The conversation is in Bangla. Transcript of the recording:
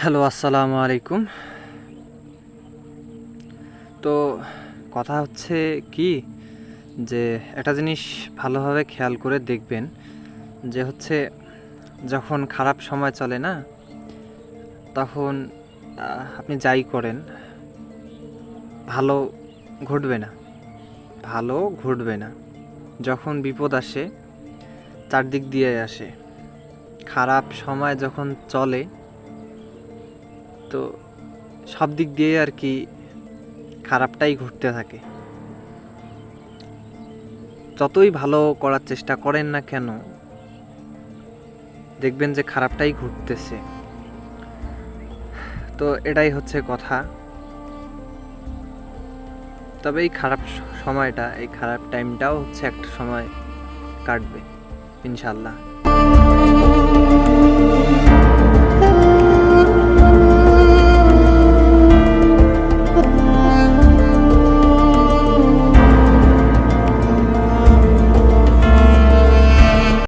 হ্যালো, আসসালামু আলাইকুম। তো কথা হচ্ছে কি, যে একটা জিনিস ভালোভাবে খেয়াল করে দেখবেন, যে হচ্ছে যখন খারাপ সময় চলে না, তখন আপনি যাই করেন, ভালো ঘটবে না। ভালো ঘটবে না। যখন বিপদ আসে, চারদিক দিয়ে আসে। খারাপ সময় যখন চলে তো সব দিক দিয়ে আর কি খারাপটাই ঘটতে থাকে। যতই ভালো করার চেষ্টা করেন না কেন, দেখবেন যে খারাপটাই ঘটতেছে। তো এটাই হচ্ছে কথা। তবে এই খারাপ সময়টা, এই খারাপ টাইমটাও হচ্ছে একটা সময় কাটবে ইনশাল্লাহ